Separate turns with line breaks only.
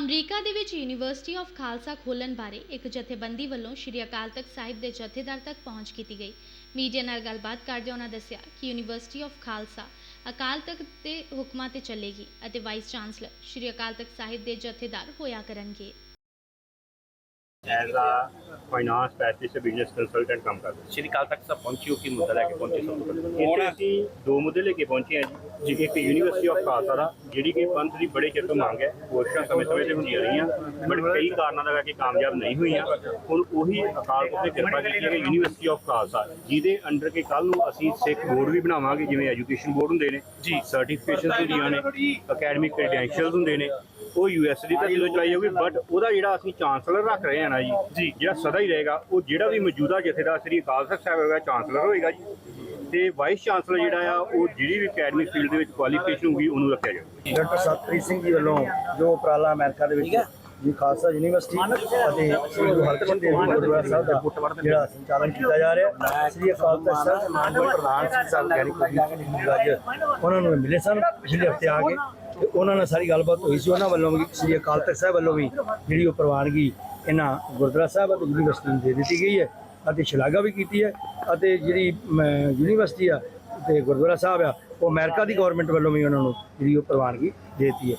America ਦੇ ਵਿੱਚ university of Khalsa ਖੋਲ੍ਹਣ ਬਾਰੇ ਇੱਕ ਜਥੇਬੰਦੀ ਵੱਲੋਂ ਸ਼੍ਰੀ ਅਕਾਲ ਤਖਤ ਸਾਹਿਬ ਦੇ ਜਥੇਦਾਰ ਤੱਕ ਪਹੁੰਚ ਕੀਤੀ ਗਈ। ਮੀਡੀਆ ਨਾਲ ਗੱਲਬਾਤ ਕਰਦਿਆਂ ਉਹਨਾਂ ਦੱਸਿਆ ਕਿ ਯੂਨੀਵਰਸਿਟੀ ਆਫ ਖਾਲਸਾ ਅਕਾਲ ਤਖਤ ਦੇ ਹੁਕਮਾਂ ਤੇ ਚੱਲੇਗੀ ਅਤੇ ਵਾਈਸ ਚਾਂਸਲਰ ਸ਼੍ਰੀ ਅਕਾਲ ਤਖਤ ਸਾਹਿਬ ਦੇ ਜਥੇਦਾਰ ਹੋਇਆ ਕਰਨਗੇ।
As a finance specialist business consultant ਕੰਮ ਕਰਦਾ
ਸ਼੍ਰੀ ਕਾਲ ਤੱਕ ਸਭ ਪਹੁੰਚੀ ਹੋ ਕੀ ਮੁੱਦਾ ਲੈ ਕੇ ਪਹੁੰਚੇ ਸਭ ਤੋਂ ਪਹਿਲਾਂ?
ਇੱਥੇ ਅਸੀਂ ਦੋ ਮੁੱਦੇ ਲੈ ਕੇ ਪਹੁੰਚੇ ਹਾਂ ਜੀ। ਇੱਕ ਯੂਨੀਵਰਸਿਟੀ ਆਫ ਖਾਲਸਾ ਦਾ ਜਿਹੜੀ ਕਿ ਪੰਥ ਦੀ ਬੜੇ ਚਿਰ ਤੋਂ ਮੰਗ ਹੈ। ਕੋਸ਼ਿਸ਼ਾਂ ਸਮੇਂ ਸਮੇਂ ਤੇ ਹੁੰਦੀਆਂ ਰਹੀਆਂ ਬਟ ਕਈ ਕਾਰਨਾਂ ਦਾ ਕਰਕੇ ਕਾਮਯਾਬ ਨਹੀਂ ਹੋਈਆਂ। ਹੁਣ ਉਹੀ ਅਕਾਲ ਪੁਰਖ ਨੇ ਕਿਰਪਾ ਕੀਤੀ ਹੈ ਕਿ ਯੂਨੀਵਰਸਿਟੀ ਆਫ ਖਾਲਸਾ ਜਿਹਦੇ ਅੰਡਰ ਕੇ ਕੱਲ ਨੂੰ ਅਸੀਂ ਸਿੱਖ ਬੋਰਡ ਵੀ ਬਣਾਵਾਂਗੇ ਜਿਵੇਂ ਐਜੂਕੇਸ਼ਨ ਬੋਰਡ ਹੁੰਦੇ ਨੇ ਜੀ। ਸਰਟੀਫਿਕੇਸ਼ਨ ਹੁੰਦੀਆਂ ਨੇ ਅਕੈਡਮਿਕ ਕ੍ਰੈਡੈਂਸ਼ੀਅਲਸ ਹੁੰਦੇ ਨੇ। ਉਹ ਯੂਐਸਡੀ ਤੱਕ ਜਦੋਂ ਚਲਾਈ ਜਾਊਗੀ ਬਟ ਉਹਦਾ ਜਿਹੜਾ ਅਸੀਂ ਚਾਂਸਲਰ ਰੱਖ ਰਹੇ ਹਾਂ ਨਾ ਜੀ ਜੀ। ਜਿਹੜਾ ਸਦਾ ਹੀ ਰਹੇਗਾ ਉਹ ਜਿਹੜਾ ਵੀ ਮੌਜੂਦਾ ਜਥੇਦਾਰ ਸ੍ਰੀ ਅਕਾਲ ਤਖਤ ਸਾਹਿਬ ਹੋਏਗਾ ਚਾਂਸਲਰ ਹੋਏਗਾ ਜੀ। ਤੇ ਵਾਈਸ ਚਾਂਸਲਰ ਜਿਹੜਾ ਆ ਉਹ ਜਿਹੜੀ ਵੀ ਅਕੈਡਮਿਕ ਫੀਲਡ ਦੇ ਵਿੱਚ ਕੁਆਲੀਫਿਕੇਸ਼ਨ ਹੋਊਗੀ ਉਹਨੂੰ ਰੱਖਿਆ ਜਾਊਗਾ
ਡਾਕਟਰ ਸਤਪ੍ਰੀਤ ਸਿੰਘ ਜੀ ਵੱਲੋਂ ਜੋ ਉਪਰਾਲਾ ਅਮਰੀਕਾ ਦੇ ਵਿੱਚ ਜੀ ਖਾਲਸਾ ਯੂਨੀਵਰਸਿਟੀ ਅਤੇ ਸ੍ਰੀ ਗੁਰੂ ਹਰਕ੍ਰਿਸ਼ਨ ਦੇਵ ਗੁਰਦੁਆਰਾ ਸਾਹਿਬ ਦਾ ਜਿਹੜਾ ਸੰਚਾਲਨ ਕੀਤਾ ਜਾ ਰਿਹਾ। ਸ੍ਰੀ ਅਕਾਲ ਤਖਤ ਸਾਹਿਬ ਦੇ ਮਾਨਯੋਗ ਪ੍ਰਧਾਨ ਸਾਹਿਬ ਗਿਆਨੀ ਕੁਲਦੀਪ ਸਿੰਘ ਜੀ ਅੱਜ ਉਹਨਾਂ ਨੂੰ ਮਿਲੇ ਸਨ ਪਿਛਲੇ ਹਫ਼ਤੇ ਆ ਕੇ। ਤੇ ਉਹਨਾਂ ਨਾਲ ਸਾਰੀ ਗੱਲਬਾਤ ਹੋਈ ਸੀ। ਉਹਨਾਂ ਵੱਲੋਂ ਵੀ ਸ੍ਰੀ ਅਕਾਲ ਤਖਤ ਸਾਹਿਬ ਵੱਲੋਂ ਵੀ ਜਿਹੜੀ ਉਹ ਪ੍ਰਵਾਨਗੀ ਇਹਨਾਂ ਗੁਰਦੁਆਰਾ ਸਾਹਿਬ ਅਤੇ ਯੂਨੀਵਰਸਿਟੀ ਨੂੰ ਦੇ ਦਿੱਤੀ ਗਈ ਹੈ ਅਤੇ ਸ਼ਲਾਘਾ ਵੀ ਕੀਤੀ ਹੈ ਅਤੇ ਜਿਹੜੀ ਮ, ਯੂਨੀਵਰਸਿਟੀ ਆ ਤੇ ਗੁਰਦੁਆਰਾ ਸਾਹਿਬ ਆ ਉਹ ਅਮਰੀਕਾ ਦੀ ਗਵਰਨਮੈਂਟ ਵੱਲੋਂ ਵੀ ਉਹਨਾਂ ਨੂੰ ਜਿਹੜੀ ਉਹ ਪ੍ਰਵਾਨਗੀ ਦੇ ਦਿੱਤੀ ਹੈ।